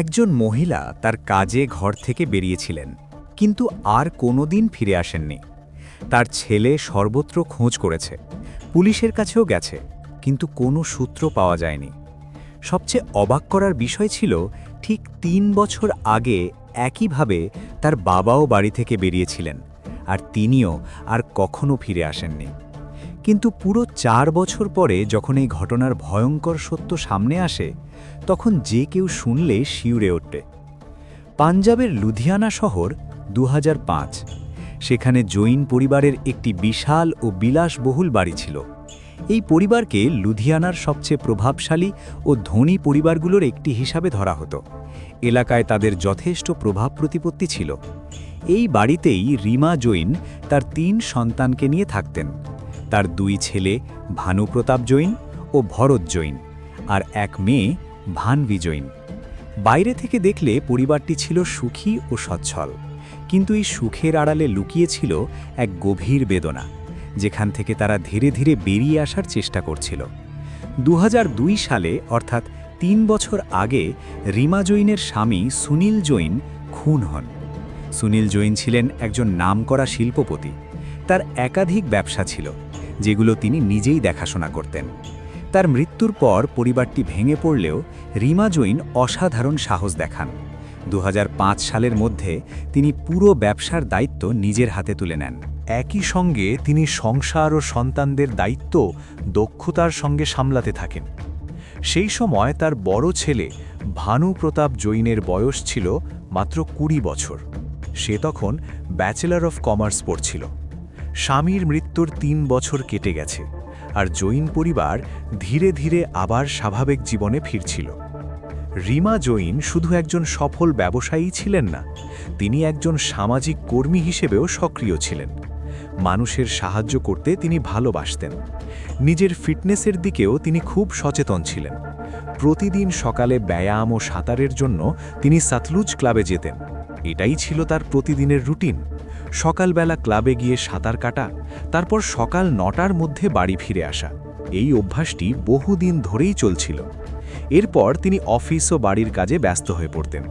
একজন মহিলা তার কাজে ঘর থেকে বেরিয়েছিলেন, কিন্তু আর কোনোদিন ফিরে আসেননি। তার ছেলে সর্বত্র খোঁজ করেছে, পুলিশের কাছেও গেছে, কিন্তু কোনো সূত্র পাওয়া যায়নি। সবচেয়ে অবাক করার বিষয় ছিল, ঠিক তিন বছর আগে একইভাবে তার বাবাও বাড়ি থেকে বেরিয়েছিলেন, আর তিনিও আর কখনো ফিরে আসেননি। কিন্তু পুরো চার বছর পরে যখন এই ঘটনার ভয়ঙ্কর সত্য সামনে আসে তখন যে কেউ শুনলে শিউরে ওঠে পাঞ্জাবের লুধিয়ানা শহর দু হাজার পাঁচ। সেখানে জৈন পরিবারের একটি বিশাল ও বিলাসবহুল বাড়ি ছিল। এই পরিবারকে লুধিয়ানার সবচেয়ে প্রভাবশালী ও ধনী পরিবারগুলোর একটি হিসাবে ধরা হতো। এলাকায় তাদের যথেষ্ট প্রভাব প্রতিপত্তি ছিল। এই বাড়িতেই রিমা জৈন তার তিন সন্তানকে নিয়ে থাকতেন। তার দুই ছেলে ভানুপ্রতাপ জৈন ও ভরত জৈন। আর এক মেয়ে ভানভি জৈন বাইরে থেকে দেখলে পরিবারটি ছিল সুখী ও সচ্ছল। কিন্তু এই সুখের আড়ালে লুকিয়েছিল এক গভীর বেদনা, যেখান থেকে তারা ধীরে ধীরে বেরিয়ে আসার চেষ্টা করছিল। দু হাজার দুই সালে, অর্থাৎ তিন বছর আগে, রিমা জৈনের স্বামী সুনীল জৈন খুন হন। সুনীল জৈন ছিলেন একজন নামকরা শিল্পপতি। তার একাধিক ব্যবসা ছিল, যেগুলো তিনি নিজেই দেখাশোনা করতেন। তার মৃত্যুর পর পরিবারটি ভেঙে পড়লেও রিমা জৈন অসাধারণ সাহস দেখান। দু হাজার পাঁচ সালের মধ্যে তিনি পুরো ব্যবসার দায়িত্ব নিজের হাতে তুলে নেন। একই সঙ্গে তিনি সংসার ও সন্তানদের দায়িত্ব দক্ষতার সঙ্গে সামলাতে থাকেন। সেই সময় তার বড় ছেলে ভানু প্রতাপ জৈনের বয়স ছিল মাত্র কুড়ি বছর। সে তখন ব্যাচেলর অফ কমার্স পড়ছিল। স্বামীর মৃত্যুর তিন বছর কেটে গেছে। আর জৈন পরিবার ধীরে ধীরে আবার স্বাভাবিক জীবনে ফিরছিল। রিমা জৈন শুধু একজন সফল ব্যবসায়ী ছিলেন না, তিনি একজন সামাজিক কর্মী হিসেবেও সক্রিয় ছিলেন। মানুষের সাহায্য করতে তিনি ভালোবাসতেন। নিজের ফিটনেসের দিকেও তিনি খুব সচেতন ছিলেন। প্রতিদিন সকালে ব্যায়াম ও সাঁতারের জন্য তিনি সাতলুজ ক্লাবে যেতেন। এটাই ছিল তার প্রতিদিনের রুটিন। সকালবেলা ক্লাবে গিয়ে সাঁতার কাটা, তারপর সকাল নটার মধ্যে বাড়ি ফিরে আসা। এই অভ্যাসটি বহুদিন ধরেই চলছিল। এরপর তিনি অফিস ও বাড়ির কাজে ব্যস্ত হয়ে পড়তেন।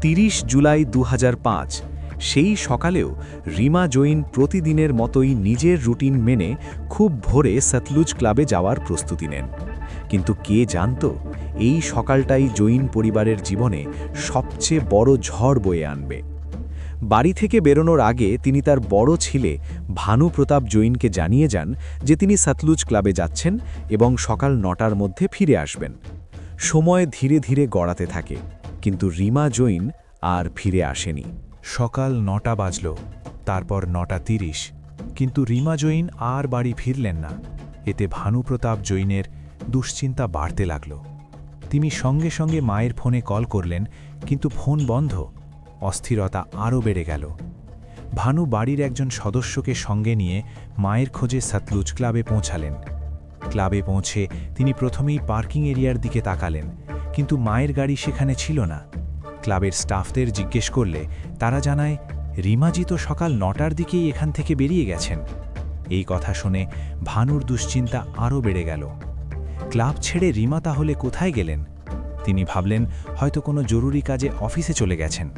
তিরিশ জুলাই দু হাজার পাঁচ, সেই সকালেও রিমা জৈন প্রতিদিনের মতোই নিজের রুটিন মেনে খুব ভোরে সতলুজ ক্লাবে যাওয়ার প্রস্তুতি নেন। কিন্তু কে জানত, এই সকালটাই জৈন পরিবারের জীবনে সবচেয়ে বড় ঝড় বয়ে আনবে। বাড়ি থেকে বেরোনোর আগে তিনি তার বড় ছেলে ভানু প্রতাপ জৈনকে জানিয়ে যান যে তিনি সাতলুজ ক্লাবে যাচ্ছেন এবং সকাল নটার মধ্যে ফিরে আসবেন। সময় ধীরে ধীরে গড়াতে থাকে, কিন্তু রিমা জৈন আর ফিরে আসেনি। সকাল নটা বাজল, তারপর নটা তিরিশ, কিন্তু রিমা জৈন আর বাড়ি ফিরলেন না। এতে ভানুপ্রতাপ জৈনের দুশ্চিন্তা বাড়তে লাগল। তিনি সঙ্গে সঙ্গে মায়ের ফোনে কল করলেন, কিন্তু ফোন বন্ধ। অস্থিরতা আরও বেড়ে গেল। ভানু বাড়ির একজন সদস্যকে সঙ্গে নিয়ে মায়ের খোঁজে সতলুজ ক্লাবে পৌঁছালেন। ক্লাবে পৌঁছে তিনি প্রথমেই পার্কিং এরিয়ার দিকে তাকালেন, কিন্তু মায়ের গাড়ি সেখানে ছিল না। ক্লাবের স্টাফদের জিজ্ঞেস করলে তারা জানায়, রিমাজি তো সকাল নটার দিকেই এখান থেকে বেরিয়ে গেছেন। এই কথা শুনে ভানুর দুশ্চিন্তা আরও বেড়ে গেল। ক্লাব ছেড়ে রিমা তাহলে কোথায় গেলেন? তিনি ভাবলেন, হয়তো কোনো জরুরি কাজে অফিসে চলে গেছেন।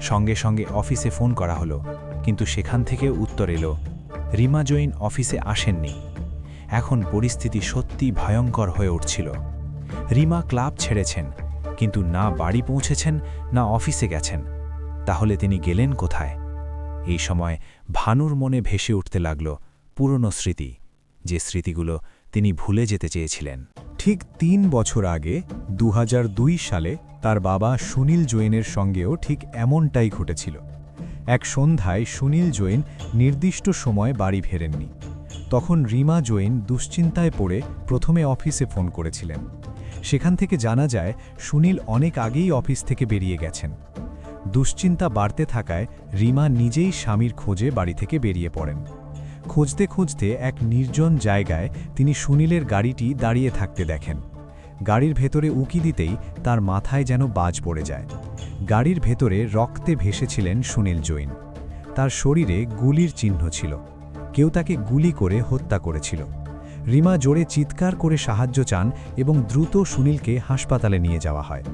সঙ্গে সঙ্গে অফিসে ফোন করা হলো, কিন্তু সেখান থেকে উত্তর এলো, রিমা জৈন অফিসে আসেননি। এখন পরিস্থিতি সত্যি ভয়ঙ্কর হয়ে উঠছিল। রিমা ক্লাব ছেড়েছেন, কিন্তু না বাড়ি পৌঁছেছেন, না অফিসে গেছেন। তাহলে তিনি গেলেন কোথায়? এই সময় ভানুর মনে ভেসে উঠতে লাগল পুরনো স্মৃতি, যে স্মৃতিগুলো তিনি ভুলে যেতে চেয়েছিলেন। ঠিক তিন বছর আগে দু হাজার দুই সালে, তার বাবা সুনীল জৈনের সঙ্গেও ঠিক এমনটাই ঘটেছিল। এক সন্ধ্যায় সুনীল জৈন নির্দিষ্ট সময় বাড়ি ফেরেননি। তখন রিমা জৈন দুশ্চিন্তায় পড়ে প্রথমে অফিসে ফোন করেছিলেন। সেখান থেকে জানা যায়, সুনীল অনেক আগেই অফিস থেকে বেরিয়ে গেছেন। দুশ্চিন্তা বাড়তে থাকায় রিমা নিজেই স্বামীর খোঁজে বাড়ি থেকে বেরিয়ে পড়েন। খুঁজতে খুঁজতে এক নির্জন জায়গায় তিনি সুনীলের গাড়িটি দাঁড়িয়ে থাকতে দেখেন। গাড়ির ভেতরে উকি দিতেই তার মাথায় যেন বাজ পড়ে যায়। গাড়ির ভেতরে রক্তে ভেসেছিলেন সুনীল জৈন। তার শরীরে গুলির চিহ্ন ছিল। কেউ তাকে গুলি করে হত্যা করেছিল। রিমা জোরে চিৎকার করে সাহায্য চান এবং দ্রুত সুনীলকে হাসপাতালে নিয়ে যাওয়া হয়।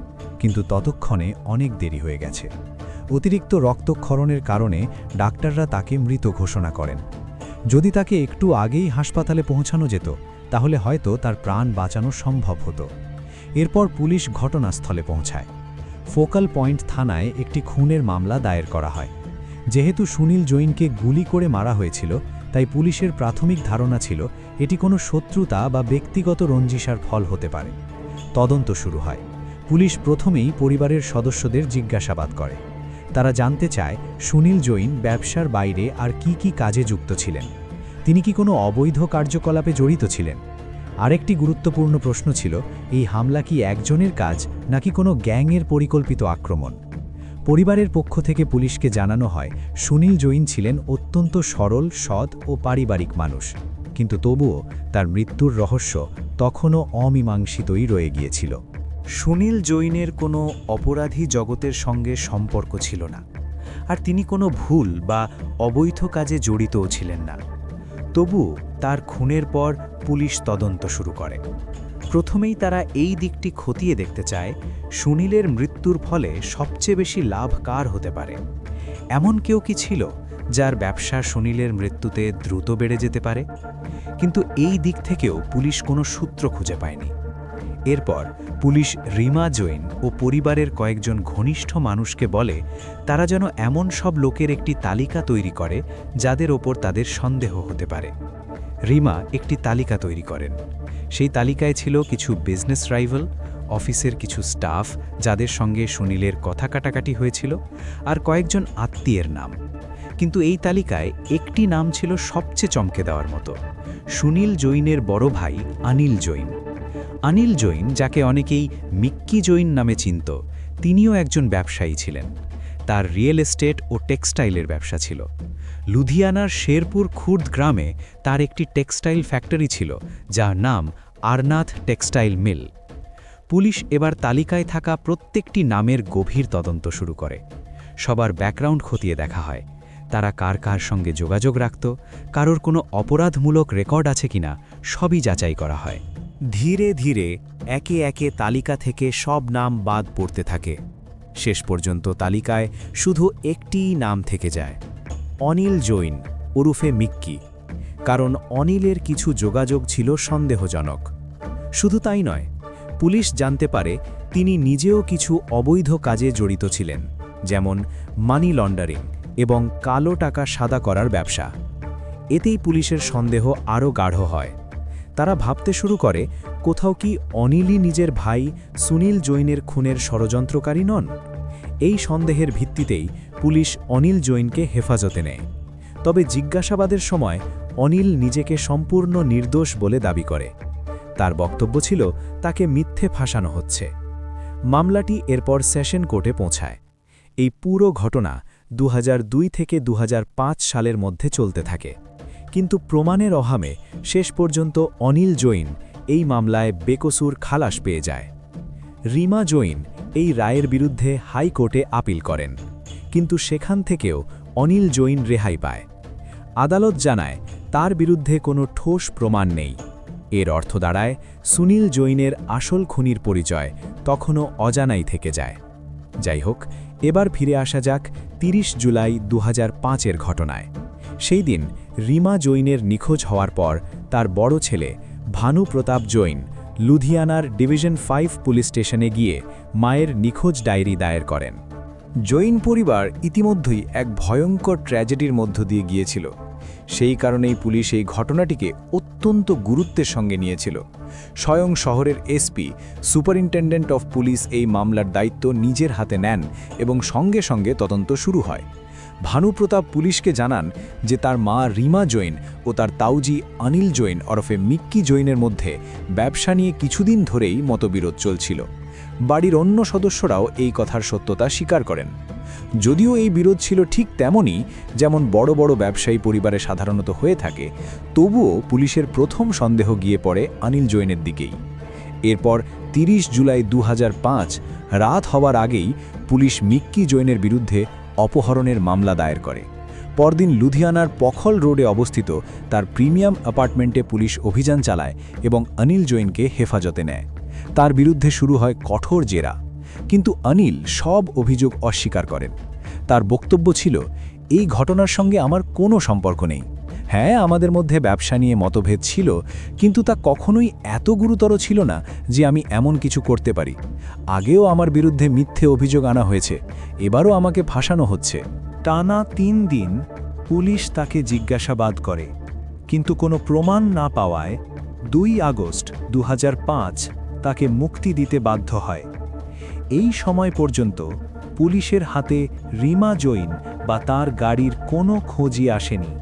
কিন্তু ততক্ষণে অনেক দেরি হয়ে গেছে। অতিরিক্ত রক্তক্ষরণের কারণে ডাক্তাররা তাকে মৃত ঘোষণা করেন। যদি তাকে একটু আগেই হাসপাতালে পৌঁছানো যেত, তাহলে হয়তো তার প্রাণ বাঁচানো সম্ভব হতো। এরপর পুলিশ ঘটনাস্থলে পৌঁছায়। ফোকাল পয়েন্ট থানায় একটি খুনের মামলা দায়ের করা হয়। যেহেতু সুনীল জৈনকে গুলি করে মারা হয়েছিল, তাই পুলিশের প্রাথমিক ধারণা ছিল, এটি কোনো শত্রুতা বা ব্যক্তিগত রঞ্জিসার ফল হতে পারে। তদন্ত শুরু হয়। পুলিশ প্রথমেই পরিবারের সদস্যদের জিজ্ঞাসাবাদ করে। তারা জানতে চায় সুনীল জৈন ব্যবসার বাইরে আর কি কি কাজে যুক্ত ছিলেন। তিনি কি কোনো অবৈধ কার্যকলাপে জড়িত ছিলেন? আরেকটি গুরুত্বপূর্ণ প্রশ্ন ছিল, এই হামলা কি একজনের কাজ নাকি কোনো গ্যাংয়ের পরিকল্পিত আক্রমণ? পরিবারের পক্ষ থেকে পুলিশকে জানানো হয়, সুনীল জৈন ছিলেন অত্যন্ত সরল, সৎ ও পারিবারিক মানুষ। কিন্তু তবুও তার মৃত্যুর রহস্য তখনও অমীমাংসিতই রয়ে গিয়েছিল। সুনীল জৈনের কোনো অপরাধী জগতের সঙ্গে সম্পর্ক ছিল না, আর তিনি কোনো ভুল বা অবৈধ কাজে জড়িতও ছিলেন না। তবু তার খুনের পর পুলিশ তদন্ত শুরু করে। প্রথমেই তারা এই দিকটি খতিয়ে দেখতে চায়, সুনীলের মৃত্যুর ফলে সবচেয়ে বেশি লাভ কার হতে পারে। এমন কেউ কি ছিল যার ব্যবসা সুনীলের মৃত্যুতে দ্রুত বেড়ে যেতে পারে? কিন্তু এই দিক থেকেও পুলিশ কোনো সূত্র খুঁজে পায়নি। এরপর পুলিশ রিমা জৈন ও পরিবারের কয়েকজন ঘনিষ্ঠ মানুষকে বলে, তারা যেন এমন সব লোকের একটি তালিকা তৈরি করে, যাদের ওপর তাদের সন্দেহ হতে পারে। রিমা একটি তালিকা তৈরি করেন। সেই তালিকায় ছিল কিছু বিজনেস রাইভাল অফিসের কিছু স্টাফ যাদের সঙ্গে সুনীলের কথা কাটাকাটি হয়েছিল, আর কয়েকজন আত্মীয়ের নাম। কিন্তু এই তালিকায় একটি নাম ছিল সবচেয়ে চমকে দেওয়ার মতো, সুনীল জৈনের বড় ভাই অনিল জৈন। অনিল জৈন, যাকে অনেকেই মিক্কি জৈন নামে চিনত, তিনিও একজন ব্যবসায়ী ছিলেন। তার রিয়েল এস্টেট ও টেক্সটাইলের ব্যবসা ছিল। লুধিয়ানার শেরপুর খুর্দ গ্রামে তার একটি টেক্সটাইল ফ্যাক্টরি ছিল, যার নাম আরনাথ টেক্সটাইল মিল। পুলিশ এবার তালিকায় থাকা প্রত্যেকটি নামের গভীর তদন্ত শুরু করে। সবার ব্যাকগ্রাউন্ড খতিয়ে দেখা হয়। তারা কার কার সঙ্গে যোগাযোগ রাখত, কারোর কোনো অপরাধমূলক রেকর্ড আছে কিনা, সবই যাচাই করা হয়। ধীরে ধীরে একে একে তালিকা থেকে সব নাম বাদ পড়তে থাকে। শেষ পর্যন্ত তালিকায় শুধু একটিই নাম থেকে যায়। অনিল জৈন, ওরুফে মিক্কি। কারণ অনিলের কিছু যোগাযোগ ছিল সন্দেহজনক। শুধু তাই নয়, পুলিশ জানতে পারে তিনি নিজেও কিছু অবৈধ কাজে জড়িত ছিলেন, যেমন মানি লন্ডারিং এবং কালো টাকা সাদা করার ব্যবসা। এতেই পুলিশের সন্দেহ আরও গাঢ় হয়। তারা ভাবতে শুরু করে, কোথাও কি অনিলই নিজের ভাই সুনীল জৈনের খুনের ষড়যন্ত্রকারী নন? এই সন্দেহের ভিত্তিতেই পুলিশ অনিল জৈনকে হেফাজতে নেয়। তবে জিজ্ঞাসাবাদের সময় অনিল নিজেকে সম্পূর্ণ নির্দোষ বলে দাবি করে। তার বক্তব্য ছিল, তাকে মিথ্যে ফাঁসানো হচ্ছে। মামলাটি এরপর সেশন কোর্টে পৌঁছায়। এই পুরো ঘটনা দু হাজার দুই থেকে দু হাজার পাঁচ সালের মধ্যে চলতে থাকে। কিন্তু প্রমাণের অহামে শেষ পর্যন্ত অনিল জৈন এই মামলায় বেকসুর খালাস পেয়ে যায়। রিমা জৈন এই রায়ের বিরুদ্ধে হাইকোর্টে আপিল করেন, কিন্তু সেখান থেকেও অনিল জৈন রেহাই পায়। আদালত জানায়, তার বিরুদ্ধে কোনো ঠোস প্রমাণ নেই। এর অর্থ দাঁড়ায়, সুনীল জৈনের আসল খুনির পরিচয় তখনও অজানাই থেকে যায়। যাই হোক, এবার ফিরে আসা যাক ৩০ জুলাই দু এর ঘটনায়। সেই দিন রিমা জৈনের নিখোঁজ হওয়ার পর তার বড় ছেলে ভানু প্রতাপ জৈন লুধিয়ানার ডিভিশন ফাইভ পুলিশ স্টেশনে গিয়ে মায়ের নিখোঁজ ডায়েরি দায়ের করেন। জৈন পরিবার ইতিমধ্যেই এক ভয়ঙ্কর ট্র্যাজেডির মধ্য দিয়ে গিয়েছিল। সেই কারণেই পুলিশ এই ঘটনাটিকে অত্যন্ত গুরুত্বের সঙ্গে নিয়েছিল। স্বয়ং শহরের এসপি, সুপারিনটেন্ডেন্ট অফ পুলিশ এই মামলার দায়িত্ব নিজের হাতে নেন এবং সঙ্গে সঙ্গে তদন্ত শুরু হয়। ভানুপ্রতাপ পুলিশকে জানান যে তার মা রিমা জৈন ও তার তাউজি অনিল জৈন ওরফে মিক্কি জৈনের মধ্যে ব্যবসা নিয়ে কিছুদিন ধরেই মতবিরোধ চলছিল। বাড়ির অন্য সদস্যরাও এই কথার সত্যতা স্বীকার করেন। যদিও এই বিরোধ ছিল ঠিক তেমনই যেমন বড় বড় ব্যবসায়ী পরিবারে সাধারণত হয়ে থাকে, তবুও পুলিশের প্রথম সন্দেহ গিয়ে পড়ে অনিল জৈনের দিকেই। এরপর ৩০ জুলাই দু হাজার পাঁচ রাত হওয়ার আগেই পুলিশ মিক্কি জৈনের বিরুদ্ধে অপহরণের মামলা দায়ের করে। পরদিন লুধিয়ানার পখল রোডে অবস্থিত তার প্রিমিয়াম অ্যাপার্টমেন্টে পুলিশ অভিযান চালায় এবং অনিল জৈনকে হেফাজতে নেয়। তার বিরুদ্ধে শুরু হয় কঠোর জেরা। কিন্তু অনিল সব অভিযোগ অস্বীকার করেন। তার বক্তব্য ছিল, এই ঘটনার সঙ্গে আমার কোনো সম্পর্ক নেই। হ্যাঁ আমাদের মধ্যে ব্যবসা নিয়ে মতভেদ ছিল, কিন্তু তা কখনোই এত গুরুতর ছিল না যে আমি এমন কিছু করতে পারি। আগেও আমার বিরুদ্ধে মিথ্যে অভিযোগ আনা হয়েছে, এবারও আমাকে ফাঁসানো হচ্ছে। টানা তিন দিন পুলিশ তাকে জিজ্ঞাসাবাদ করে, কিন্তু কোনো প্রমাণ না পাওয়ায় দুই আগস্ট দু হাজার পাঁচ তাকে মুক্তি দিতে বাধ্য হয়। এই সময় পর্যন্ত পুলিশের হাতে রিমা জৈন বা তার গাড়ির কোনো খোঁজই আসেনি।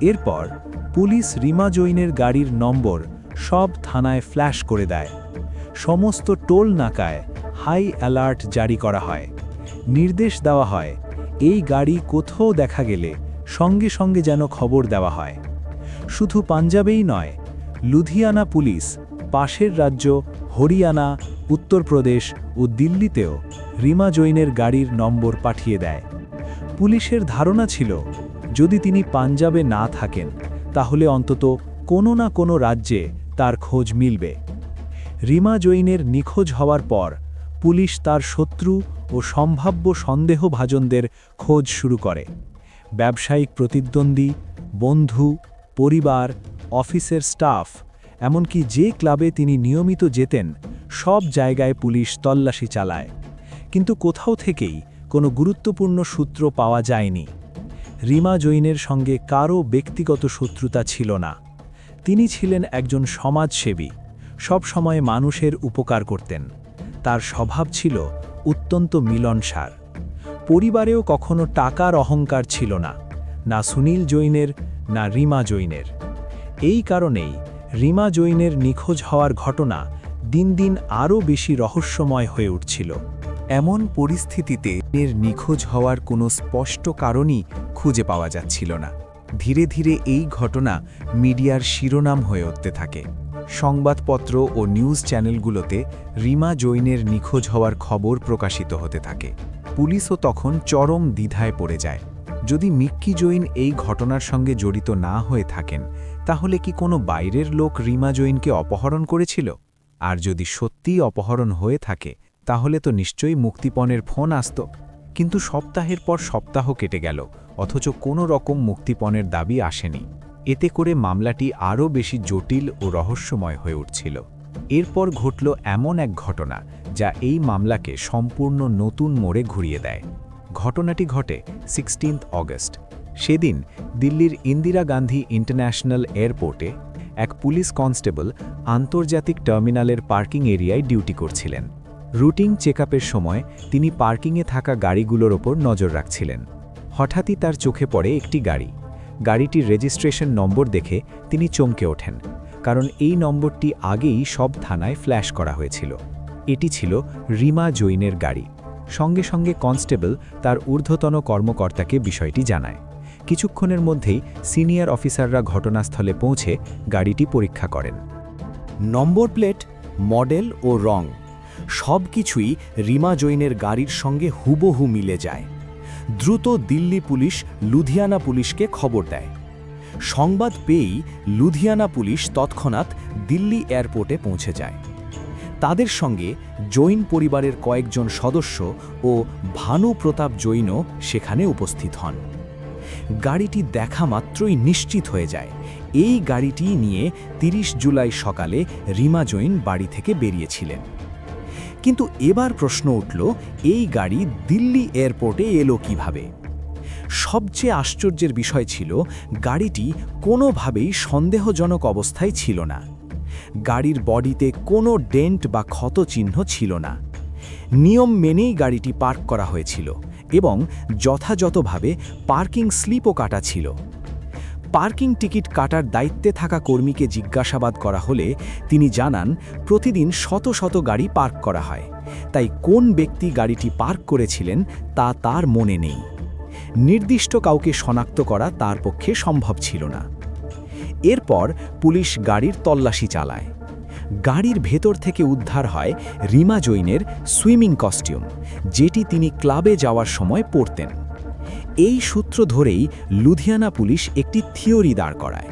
এরপর পুলিশ রিমা জৈনের গাড়ির নম্বর সব থানায় ফ্ল্যাশ করে দেয়। সমস্ত টোল নাকায় হাই অ্যালার্ট জারি করা হয়। নির্দেশ দেওয়া হয়, এই গাড়ি কোথাও দেখা গেলে সঙ্গে সঙ্গে যেন খবর দেওয়া হয়। শুধু পাঞ্জাবেই নয়, লুধিয়ানা পুলিশ, পাশের রাজ্য হরিয়ানা, উত্তরপ্রদেশ ও দিল্লিতেও রিমা জৈনের গাড়ির নম্বর পাঠিয়ে দেয়। পুলিশের ধারণা ছিল যদি তিনি পাঞ্জাবে না থাকেন, তাহলে অন্তত কোনো না কোনো রাজ্যে তার খোঁজ মিলবে। রিমা জৈনের নিখোঁজ হওয়ার পর পুলিশ তার শত্রু ও সম্ভাব্য সন্দেহভাজনদের খোঁজ শুরু করে। ব্যবসায়িক প্রতিদ্বন্দ্বী, বন্ধু, পরিবার, অফিসের স্টাফ, এমনকি যে ক্লাবে তিনি নিয়মিত যেতেন, সব জায়গায় পুলিশ তল্লাশি চালায়। কিন্তু কোথাও থেকেই কোনো গুরুত্বপূর্ণ সূত্র পাওয়া যায়নি। রিমা জৈনের সঙ্গে কারও ব্যক্তিগত শত্রুতা ছিল না। তিনি ছিলেন একজন সমাজসেবী সবসময় মানুষের উপকার করতেন। তার স্বভাব ছিল অত্যন্ত মিলনসার। পরিবারেও কখনো টাকার অহংকার ছিল না না সুনীল জৈনের, না রিমা জৈনের। এই কারণেই রিমা জৈনের নিখোঁজ হওয়ার ঘটনা দিন দিন আরও বেশি রহস্যময় হয়ে উঠছিল। এমন পরিস্থিতিতে এর নিখোঁজ হওয়ার কোনো স্পষ্ট কারণই খুঁজে পাওয়া যাচ্ছিল না। ধীরে ধীরে এই ঘটনা মিডিয়ার শিরোনাম হয়ে উঠতে থাকে। সংবাদপত্র ও নিউজ চ্যানেলগুলোতে রিমা জৈনের নিখোঁজ হওয়ার খবর প্রকাশিত হতে থাকে। পুলিশও তখন চরম দ্বিধায় পড়ে যায়। যদি মিক্কি জৈন এই ঘটনার সঙ্গে জড়িত না হয়ে থাকেন, তাহলে কি কোনো বাইরের লোক রিমা জৈনকে অপহরণ করেছিল? আর যদি সত্যিই অপহরণ হয়ে থাকে তাহলে তো নিশ্চয়ই মুক্তিপণের ফোন আসত। কিন্তু সপ্তাহের পর সপ্তাহ কেটে গেল, অথচ কোনো রকম মুক্তিপণের দাবি আসেনি। এতে করে মামলাটি আরও বেশি জটিল ও রহস্যময় হয়ে উঠছিল। এরপর ঘটল এমন এক ঘটনা, যা এই মামলাকে সম্পূর্ণ নতুন মোড়ে ঘুরিয়ে দেয়। ঘটনাটি ঘটে সিক্সটিন্থ অগস্ট। সেদিন দিল্লির ইন্দিরা গান্ধী ইন্টারন্যাশনাল এয়ারপোর্টে এক পুলিশ কনস্টেবল আন্তর্জাতিক টার্মিনালের পার্কিং এরিয়ায় ডিউটি করছিলেন। রুটিং চেকআপের সময় তিনি পার্কিংয়ে থাকা গাড়িগুলোর ওপর নজর রাখছিলেন। হঠাৎই তার চোখে পড়ে একটি গাড়ি। গাড়িটির রেজিস্ট্রেশন নম্বর দেখে তিনি চমকে ওঠেন, কারণ এই নম্বরটি আগেই সব থানায় ফ্ল্যাশ করা হয়েছিল। এটি ছিল রিমা জৈনের গাড়ি। সঙ্গে সঙ্গে কনস্টেবল তার ঊর্ধ্বতন কর্মকর্তাকে বিষয়টি জানায়। কিছুক্ষণের মধ্যেই সিনিয়র অফিসাররা ঘটনাস্থলে পৌঁছে গাড়িটি পরীক্ষা করেন। নম্বর প্লেট, মডেল ও রং। সব কিছুই রিমা জৈনের গাড়ির সঙ্গে হুবহু মিলে যায়। দ্রুত দিল্লি পুলিশ লুধিয়ানা পুলিশকে খবর দেয়। সংবাদ পেয়েই লুধিয়ানা পুলিশ তৎক্ষণাৎ দিল্লি এয়ারপোর্টে পৌঁছে যায়। তাদের সঙ্গে জৈন পরিবারের কয়েকজন সদস্য ও ভানু প্রতাপ জৈনও সেখানে উপস্থিত হন। গাড়িটি দেখা মাত্রই নিশ্চিত হয়ে যায়। এই গাড়িটি নিয়ে ৩০ জুলাই সকালে রিমা জৈন বাড়ি থেকে বেরিয়েছিলেন। কিন্তু এবার প্রশ্ন উঠল, এই গাড়ি দিল্লি এয়ারপোর্টে এলো কীভাবে? সবচেয়ে আশ্চর্যের বিষয় ছিল, গাড়িটি কোনোভাবেই সন্দেহজনক অবস্থায় ছিল না। গাড়ির বডিতে কোনো ডেন্ট বা ক্ষত চিহ্ন ছিল না। নিয়ম মেনেই গাড়িটি পার্ক করা হয়েছিল এবং যথাযথভাবে পার্কিং স্লিপও কাটা ছিল। পার্কিং টিকিট কাটার দায়িত্বে থাকা কর্মীকে জিজ্ঞাসাবাদ করা হলে তিনি জানান, প্রতিদিন শত শত গাড়ি পার্ক করা হয়। তাই কোন ব্যক্তি গাড়িটি পার্ক করেছিলেন তা তার মনে নেই। নির্দিষ্ট কাউকে শনাক্ত করা তার পক্ষে সম্ভব ছিল না। এরপর পুলিশ গাড়ির তল্লাশি চালায়। গাড়ির ভেতর থেকে উদ্ধার হয় রিমা জৈনের সুইমিং কস্টিউম, যেটি তিনি ক্লাবে যাওয়ার সময় পরতেন। এই সূত্র ধরেই লুধিয়ানা পুলিশ একটি থিওরি দাঁড় করায়।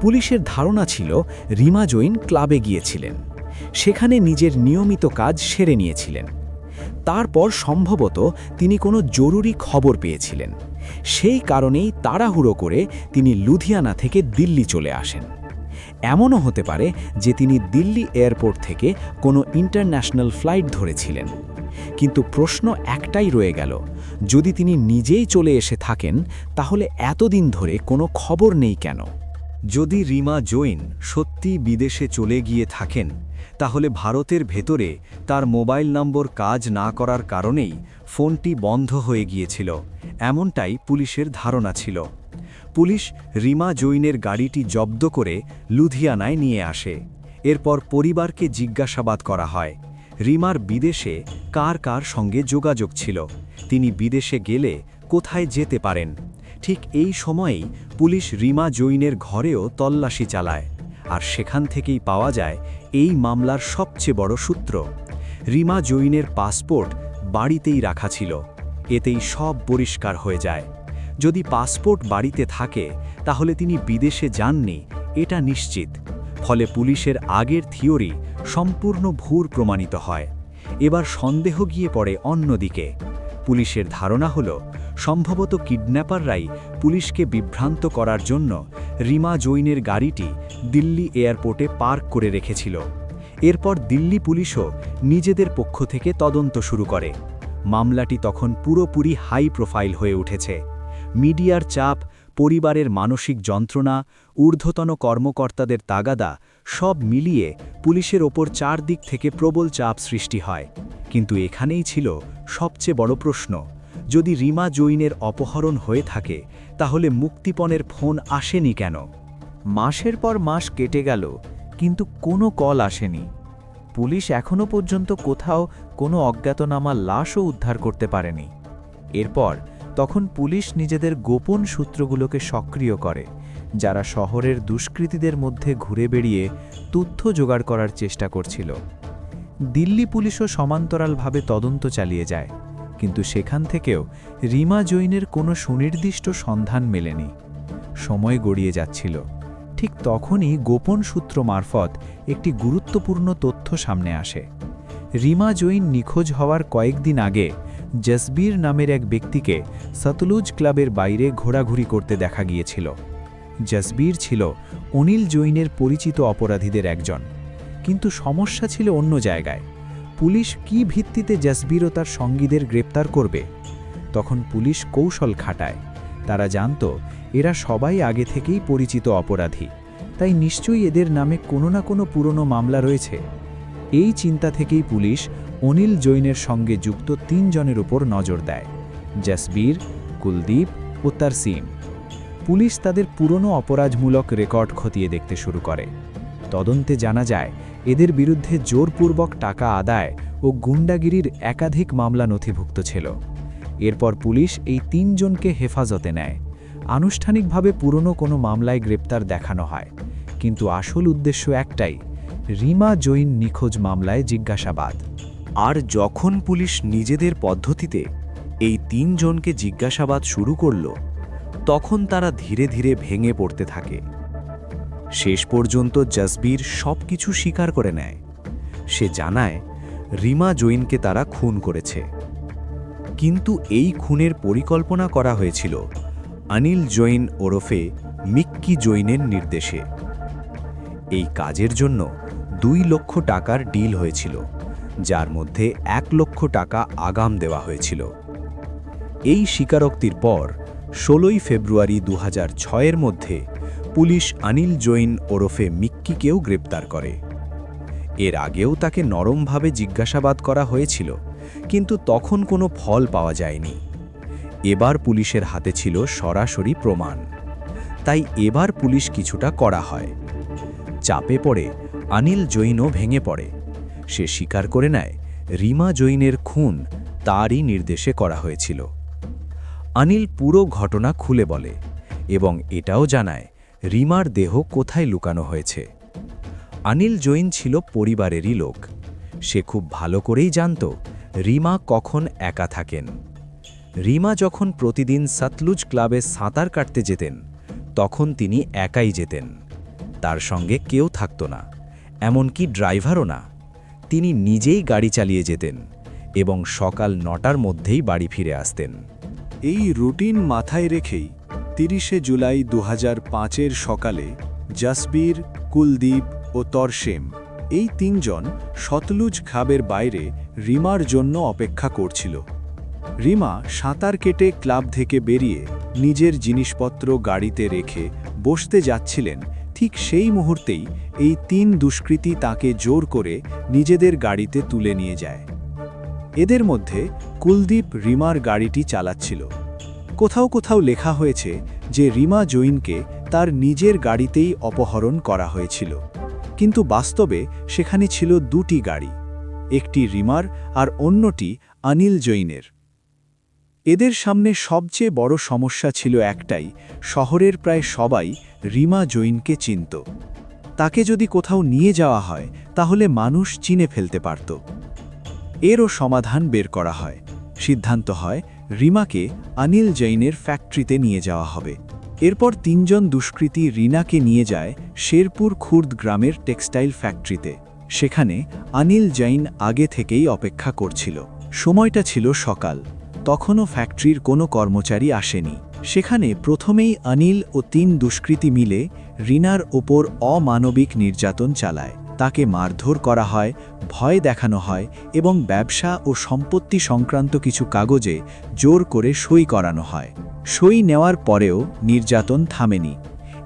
পুলিশের ধারণা ছিল, রিমা জৈন ক্লাবে গিয়েছিলেন। সেখানে নিজের নিয়মিত কাজ সেরে নিয়েছিলেন। তারপর সম্ভবত তিনি কোনো জরুরি খবর পেয়েছিলেন। সেই কারণেই তাড়াহুড়ো করে তিনি লুধিয়ানা থেকে দিল্লি চলে আসেন। এমনও হতে পারে যে তিনি দিল্লি এয়ারপোর্ট থেকে কোনো ইন্টারন্যাশনাল ফ্লাইট ধরেছিলেন। কিন্তু প্রশ্ন একটাই রয়ে গেল যদি তিনি নিজেই চলে এসে থাকেন, তাহলে এতদিন ধরে কোনো খবর নেই কেন? যদি রিমা জৈন সত্যি বিদেশে চলে গিয়ে থাকেন, তাহলে ভারতের ভেতরে তার মোবাইল নম্বর কাজ না করার কারণেই ফোনটি বন্ধ হয়ে গিয়েছিল, এমনটাই পুলিশের ধারণা ছিল। পুলিশ রিমা জৈনের গাড়িটি জব্দ করে লুধিয়ানায় নিয়ে আসে। এরপর পরিবারকে জিজ্ঞাসাবাদ করা হয়, রিমার বিদেশে কার কার সঙ্গে যোগাযোগ ছিল? তিনি বিদেশে গেলে কোথায় যেতে পারেন? ঠিক এই সময়েই পুলিশ রিমা জৈনের ঘরেও তল্লাশি চালায়, আর সেখান থেকেই পাওয়া যায় এই মামলার সবচেয়ে বড় সূত্র। রিমা জৈনের পাসপোর্ট বাড়িতেই রাখা ছিল, এতেই সব পরিষ্কার হয়ে যায়। যদি পাসপোর্ট বাড়িতে থাকে, তাহলে তিনি বিদেশে যাননি, এটা নিশ্চিত। ফলে পুলিশের আগের থিওরি সম্পূর্ণ ভুর প্রমাণিত হয়। এবার সন্দেহ গিয়ে পড়ে অন্যদিকে। পুলিশের ধারণা হল, সম্ভবত কিডন্যাপাররাই পুলিশকে বিভ্রান্ত করার জন্য রিমা জৈনের গাড়িটি দিল্লি এয়ারপোর্টে পার্ক করে রেখেছিল। এরপর দিল্লি পুলিশও নিজেদের পক্ষ থেকে তদন্ত শুরু করে। মামলাটি তখন পুরোপুরি হাই প্রোফাইল হয়ে উঠেছে। মিডিয়ার চাপ, পরিবারের মানসিক যন্ত্রণা, ঊর্ধ্বতন কর্মকর্তাদের তাগাদা সব মিলিয়ে পুলিশের ওপর চারদিক থেকে প্রবল চাপ সৃষ্টি হয়। কিন্তু এখানেই ছিল সবচেয়ে বড় প্রশ্ন। যদি রিমা জৈনের অপহরণ হয়ে থাকে, তাহলে মুক্তিপণের ফোন আসেনি কেন? মাসের পর মাস কেটে গেল, কিন্তু কোনো কল আসেনি। পুলিশ এখনও পর্যন্ত কোথাও কোনো অজ্ঞাতনামা লাশও উদ্ধার করতে পারেনি। এরপর তখন পুলিশ নিজেদের গোপন সূত্রগুলোকে সক্রিয় করে, যারা শহরের দুষ্কৃতীদের মধ্যে ঘুরে বেড়িয়ে তথ্য জোগাড় করার চেষ্টা করছিল। দিল্লি পুলিশও সমান্তরালভাবে তদন্ত চালিয়ে যায়, কিন্তু সেখান থেকেও রিমা জৈনের কোনো সুনির্দিষ্ট সন্ধান মেলেনি। সময় গড়িয়ে যাচ্ছিল। ঠিক তখনই গোপন সূত্র মারফত একটি গুরুত্বপূর্ণ তথ্য সামনে আসে। রিমা জৈন নিখোঁজ হওয়ার কয়েকদিন আগে জসবীর নামের এক ব্যক্তিকে সতলুজ ক্লাবের বাইরে ঘোরাঘুরি করতে দেখা গিয়েছিল। জসবীর ছিল অনিল জৈনের পরিচিত অপরাধীদের একজন। কিন্তু সমস্যা ছিল অন্য জায়গায়। পুলিশ কি ভিত্তিতে জসবীর ও তার সঙ্গীদের গ্রেপ্তার করবে? তখন পুলিশ কৌশল খাটায়। তারা জানত, এরা সবাই আগে থেকেই পরিচিত অপরাধী। তাই নিশ্চয়ই এদের নামে কোনো না কোনো পুরনো মামলা রয়েছে। এই চিন্তা থেকেই পুলিশ অনিল জৈনের সঙ্গে যুক্ত তিনজনের উপর নজর দেয়। জসবীর, কুলদীপ ও তার সিম পুলিশ তাদের পুরনো অপরাধমূলক রেকর্ড খতিয়ে দেখতে শুরু করে। তদন্তে জানা যায়, এদের বিরুদ্ধে জোরপূর্বক টাকা আদায় ও গুন্ডাগিরির একাধিক মামলা নথিভুক্ত ছিল। এরপর পুলিশ এই তিনজনকে হেফাজতে নেয়। আনুষ্ঠানিকভাবে পুরনো কোনো মামলায় গ্রেপ্তার দেখানো হয়। কিন্তু আসল উদ্দেশ্য একটাই, রিমা জৈন নিখোঁজ মামলায় জিজ্ঞাসাবাদ। আর যখন পুলিশ নিজেদের পদ্ধতিতে এই তিনজনকে জিজ্ঞাসাবাদ শুরু করল, তখন তারা ধীরে ধীরে ভেঙে পড়তে থাকে। শেষ পর্যন্ত জসবীর সব কিছু স্বীকার করে নেয়। সে জানায়, রিমা জৈনকে তারা খুন করেছে। কিন্তু এই খুনের পরিকল্পনা করা হয়েছিল অনিল জৈন ওরফে মিক্কি জৈনের নির্দেশে। এই কাজের জন্য দুই লক্ষ টাকার ডিল হয়েছিল, যার মধ্যে এক লক্ষ টাকা আগাম দেওয়া হয়েছিল। এই স্বীকারোক্তির পর ষোলোই ফেব্রুয়ারি দু এর মধ্যে পুলিশ অনিল জৈন ওরফে মিক্কিকেও গ্রেপ্তার করে। এর আগেও তাকে নরমভাবে জিজ্ঞাসাবাদ করা হয়েছিল, কিন্তু তখন কোনো ফল পাওয়া যায়নি। এবার পুলিশের হাতে ছিল সরাসরি প্রমাণ। তাই এবার পুলিশ কিছুটা করা হয়। চাপে পড়ে অনিল জৈনও ভেঙে পড়ে। সে স্বীকার করে নেয়, রিমা জৈনের খুন তারই নির্দেশে করা হয়েছিল। অনিল পুরো ঘটনা খুলে বলে এবং এটাও জানায় রিমার দেহ কোথায় লুকানো হয়েছে? অনিল জৈন ছিল পরিবারেরই লোক। সে খুব ভালো করেই জানত রিমা কখন একা থাকেন। রিমা যখন প্রতিদিন সাতলুজ ক্লাবে সাঁতার কাটতে যেতেন, তখন তিনি একাই যেতেন। তার সঙ্গে কেউ থাকত না, এমনকি ড্রাইভারও না। তিনি নিজেই গাড়ি চালিয়ে যেতেন এবং সকাল নটার মধ্যেই বাড়ি ফিরে আসতেন। এই রুটিন মাথায় রেখেই তিরিশে জুলাই দু পাঁচের সকালে জাসবীর, কুলদীপ ও তরসেম এই তিনজন সতলুজ খাবের বাইরে রিমার জন্য অপেক্ষা করছিল। রিমা সাঁতার কেটে ক্লাব থেকে বেরিয়ে নিজের জিনিসপত্র গাড়িতে রেখে বসতে যাচ্ছিলেন, ঠিক সেই মুহূর্তেই এই তিন দুষ্কৃতী তাকে জোর করে নিজেদের গাড়িতে তুলে নিয়ে যায়। এদের মধ্যে কুলদীপ রিমার গাড়িটি চালাচ্ছিল। কোথাও কোথাও লেখা হয়েছে যে রিমা জৈনকে তার নিজের গাড়িতেই অপহরণ করা হয়েছিল। কিন্তু বাস্তবে সেখানে ছিল দুটি গাড়ি, একটি রিমার আর অন্যটি অনিল জৈনের। এদের সামনে সবচেয়ে বড় সমস্যা ছিল একটাই, শহরের প্রায় সবাই রিমা জৈনকে চিনত। তাকে যদি কোথাও নিয়ে যাওয়া হয়, তাহলে মানুষ চিনে ফেলতে পারত। এরও সমাধান বের করা হয়। সিদ্ধান্ত হয় রিমাকে অনিল জৈনের ফ্যাক্টরিতে নিয়ে যাওয়া হবে। এরপর তিনজন দুষ্কৃতী রিনাকে নিয়ে যায় শেরপুর খুর্দ গ্রামের টেক্সটাইল ফ্যাক্টরিতে। সেখানে অনিল জৈন আগে থেকেই অপেক্ষা করছিল। সময়টা ছিল সকাল। তখনও ফ্যাক্টরির কোনো কর্মচারী আসেনি। সেখানে প্রথমেই অনিল ও তিন দুষ্কৃতী মিলে রিনার ওপর অমানবিক নির্যাতন চালায়। তাকে মারধর করা হয়, ভয় দেখানো হয় এবং ব্যবসা ও সম্পত্তি সংক্রান্ত কিছু কাগজে জোর করে সই করানো হয়। সই নেওয়ার পরেও নির্যাতন থামেনি।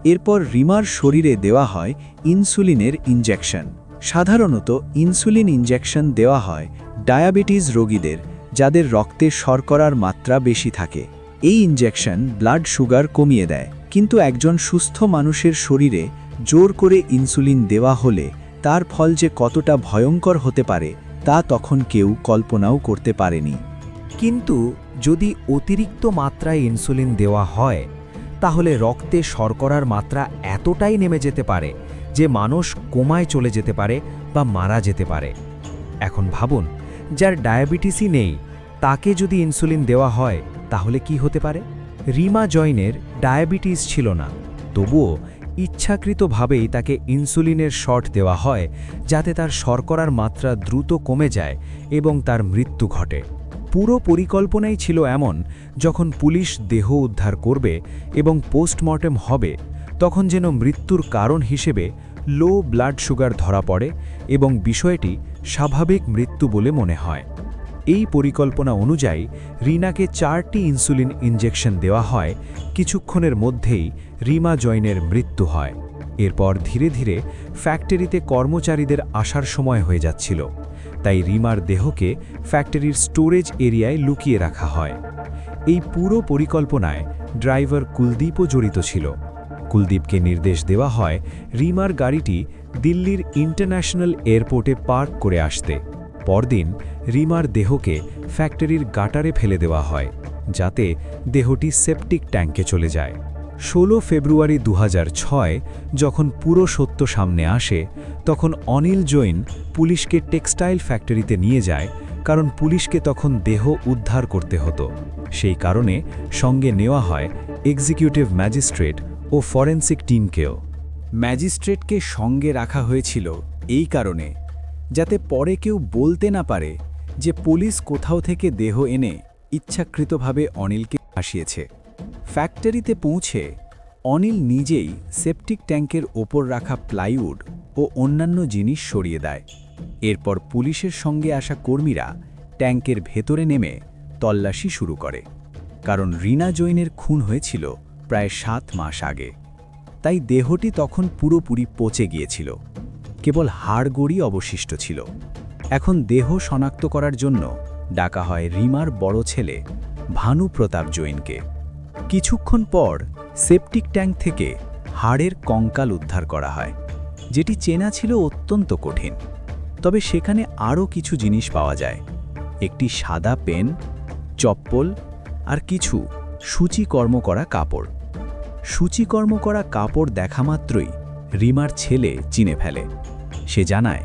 এরপর রিমার শরীরে দেওয়া হয় ইনসুলিনের ইনজেকশন। সাধারণত ইনসুলিন ইনজেকশন দেওয়া হয় ডায়াবেটিস রোগীদের, যাদের রক্তে শর্করার মাত্রা বেশি থাকে। এই ইনজেকশন ব্লাড সুগার কমিয়ে দেয়। কিন্তু একজন সুস্থ মানুষের শরীরে জোর করে ইনসুলিন দেওয়া হলে তার ফল যে কতটা ভয়ঙ্কর হতে পারে, তা তখন কেউ কল্পনাও করতে পারেনি। কিন্তু যদি অতিরিক্ত মাত্রায় ইনসুলিন দেওয়া হয়, তাহলে রক্তে শর্করার মাত্রা এতটাই নেমে যেতে পারে যে মানুষ কোমায় চলে যেতে পারে বা মারা যেতে পারে। এখন ভাবুন, যার ডায়াবেটিসই নেই, তাকে যদি ইনসুলিন দেওয়া হয়, তাহলে কি হতে পারে? রিমা জয়নের ডায়াবেটিস ছিল না, তবুও ইচ্ছাকৃতভাবেই তাকে ইনসুলিনের শট দেওয়া হয়, যাতে তার শর্করার মাত্রা দ্রুত কমে যায় এবং তার মৃত্যু ঘটে। পুরো পরিকল্পনাই ছিল এমন, যখন পুলিশ দেহ উদ্ধার করবে এবং পোস্টমর্টেম হবে, তখন যেন মৃত্যুর কারণ হিসেবে লো ব্লাড সুগার ধরা পড়ে এবং বিষয়টি স্বাভাবিক মৃত্যু বলে মনে হয়। এই পরিকল্পনা অনুযায়ী রিনাকে চারটি ইনসুলিন ইনজেকশন দেওয়া হয়, কিছুক্ষণের মধ্যেই রিমা জৈনের মৃত্যু হয়। এরপর ধীরে ধীরে ফ্যাক্টরিতে কর্মচারীদের আসার সময় হয়ে যাচ্ছিল। তাই রিমার দেহকে ফ্যাক্টরির স্টোরেজ এরিয়ায় লুকিয়ে রাখা হয়। এই পুরো পরিকল্পনায় ড্রাইভার কুলদীপও জড়িত ছিল। কুলদীপকে নির্দেশ দেওয়া হয়, রিমার গাড়িটি দিল্লির ইন্টারন্যাশনাল এয়ারপোর্টে পার্ক করে আসতে। পরদিন রিমার দেহকে ফ্যাক্টরির গাটারে ফেলে দেওয়া হয়, যাতে দেহটি সেপটিক ট্যাঙ্কে চলে যায়। ষোলো ফেব্রুয়ারি দু হাজার ছয়, যখন পুরো সত্য সামনে আসে, তখন অনিল জৈন পুলিশকে টেক্সটাইল ফ্যাক্টরিতে নিয়ে যায়, কারণ পুলিশকে তখন দেহ উদ্ধার করতে হতো। সেই কারণে সঙ্গে নেওয়া হয় এক্সিকিউটিভ ম্যাজিস্ট্রেট ও ফরেন্সিক টিমকেও। ম্যাজিস্ট্রেটকে সঙ্গে রাখা হয়েছিল এই কারণে যাতে পরে কেউ বলতে না পারে যে পুলিশ কোথাও থেকে দেহ এনে ইচ্ছাকৃতভাবে অনিলকে ভাসিয়েছে ফ্যাক্টরিতে পৌঁছে অনিল নিজেই সেপটিক ট্যাঙ্কের ওপর রাখা প্লাইউড ও অন্যান্য জিনিস সরিয়ে দেয়। এরপর পুলিশের সঙ্গে আসা কর্মীরা ট্যাঙ্কের ভেতরে নেমে তল্লাশি শুরু করে। কারণ রিনা জৈনের খুন হয়েছিল প্রায় সাত মাস আগে। তাই দেহটি তখন পুরোপুরি পচে গিয়েছিল। কেবল হাড়গড়ি অবশিষ্ট ছিল। এখন দেহ শনাক্ত করার জন্য ডাকা হয় রিমার বড় ছেলে ভানু প্রতাপ জৈনকে। কিছুক্ষণ পর সেপটিক ট্যাঙ্ক থেকে হাড়ের কঙ্কাল উদ্ধার করা হয়, যেটি চেনা ছিল অত্যন্ত কঠিন। তবে সেখানে আরও কিছু জিনিস পাওয়া যায়। একটি সাদা পেন, চপ্পল আর কিছু সূচিকর্ম করা কাপড়। সূচিকর্ম করা কাপড় দেখা মাত্রই রিমার ছেলে চিনে ফেলে। সে জানায়,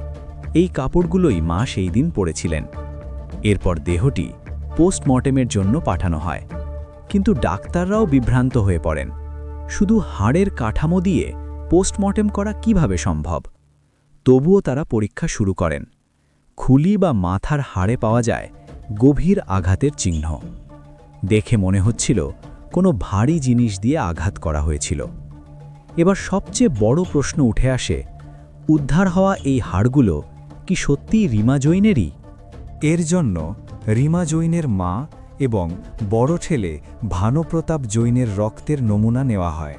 এই কাপড়গুলোই মা সেই দিন পড়েছিলেন এরপর দেহটি পোস্টমর্টেমের জন্য পাঠানো হয়। কিন্তু ডাক্তাররাও বিভ্রান্ত হয়ে পড়েন। শুধু হাড়ের কাঠামো দিয়ে পোস্টমর্টেম করা কীভাবে সম্ভব? তবুও তারা পরীক্ষা শুরু করেন। খুলি বা মাথার হাড়ে পাওয়া যায় গভীর আঘাতের চিহ্ন। দেখে মনে হচ্ছিল, কোনো ভারী জিনিস দিয়ে আঘাত করা হয়েছিল। এবার সবচেয়ে বড় প্রশ্ন উঠে আসে, উদ্ধার হওয়া এই হাড়গুলো কি সত্যিই রিমা জৈনেরই? এর জন্য রিমা জৈনের মা এবং বড় ছেলে ভানুপ্রতাপ জৈনের রক্তের নমুনা নেওয়া হয়।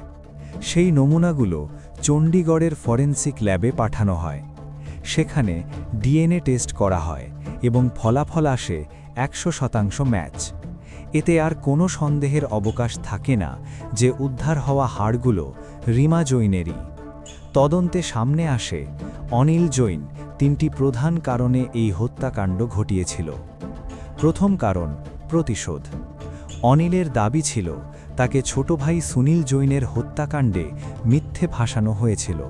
সেই নমুনাগুলো চণ্ডীগড়ের ফরেন্সিক ল্যাবে পাঠানো হয়। সেখানে ডিএনএ টেস্ট করা হয় এবং ফলাফল আসে একশো শতাংশ ম্যাচ। এতে আর কোনো সন্দেহের অবকাশ থাকে না যে উদ্ধার হওয়া হাড়গুলো রিমা জৈনেরই। তদন্তে সামনে আসে অনিল জৈন, তিনটি প্রধান কারণে এই হত্যাকাণ্ড ঘটিয়েছিল। প্রথম কারণ, প্রতিশোধ। অনিলের দাবি ছিল, তাকে ছোট ভাই সুনীল জৈনের হত্যাকাণ্ডে মিথ্যে ফাঁসানো হয়েছিল,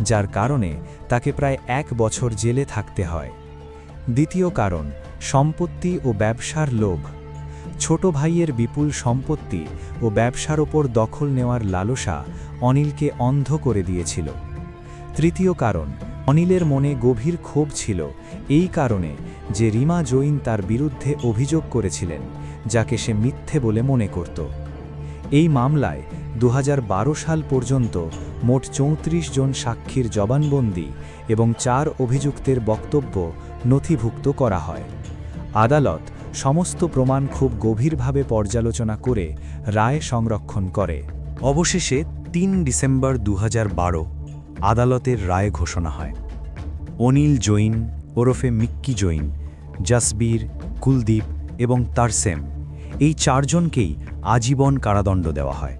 যার কারণে তাকে প্রায় এক বছর জেলে থাকতে হয়। দ্বিতীয় কারণ, সম্পত্তি ও ব্যবসার লোভ। ছোট ভাইয়ের বিপুল সম্পত্তি ও ব্যবসার ওপর দখল নেওয়ার লালসা অনিলকে অন্ধ করে দিয়েছিল। তৃতীয় কারণ, অনিলের মনে গভীর ক্ষোভ ছিল। এই কারণে যে রিমা জৈন তার বিরুদ্ধে অভিযোগ করেছিলেন, যাকে সে মিথ্যে বলে মনে করত। এই মামলায় দু হাজার বারো সাল পর্যন্ত মোট চৌত্রিশ জন সাক্ষীর জবানবন্দি এবং চার অভিযুক্তের বক্তব্য নথিভুক্ত করা হয়। আদালত সমস্ত প্রমাণ খুব গভীরভাবে পর্যালোচনা করে রায় সংরক্ষণ করে। অবশেষে তিন ডিসেম্বর দু হাজার বারো আদালতের রায় ঘোষণা হয়। অনিল জৈন, ওরফে মিক্কি জৈন, জাসবীর, কুলদীপ এবং তারসেম এই চারজনকেই আজীবন কারাদণ্ড দেওয়া হয়।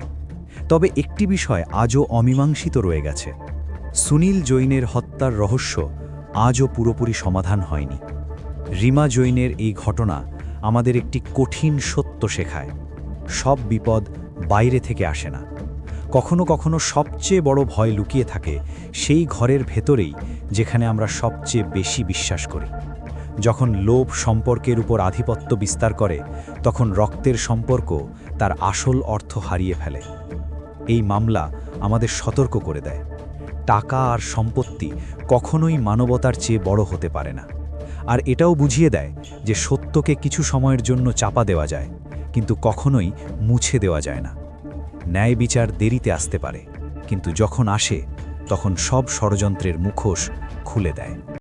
তবে একটি বিষয় আজও অমীমাংসিত রয়ে গেছে। সুনীল জৈনের হত্যার রহস্য আজও পুরোপুরি সমাধান হয়নি। রিমা জৈনের এই ঘটনা আমাদের একটি কঠিন সত্য শেখায়। সব বিপদ বাইরে থেকে আসে না। কখনো কখনো সবচেয়ে বড় ভয় লুকিয়ে থাকে সেই ঘরের ভেতরেই যেখানে আমরা সবচেয়ে বেশি বিশ্বাস করি। যখন লোভ সম্পর্কের উপর আধিপত্য বিস্তার করে, তখন রক্তের সম্পর্ক তার আসল অর্থ হারিয়ে ফেলে। এই মামলা আমাদের সতর্ক করে দেয়। টাকা আর সম্পত্তি কখনোই মানবতার চেয়ে বড় হতে পারে না। আর এটাও বুঝিয়ে দেয় যে সত্যকে কিছু সময়ের জন্য চাপা দেওয়া যায়, কিন্তু কখনোই মুছে দেওয়া যায় না। ন্যায় বিচার দেরিতে আসতে পারে, কিন্তু যখন আসে, তখন সব ষড়যন্ত্রের মুখোশ খুলে দেয়।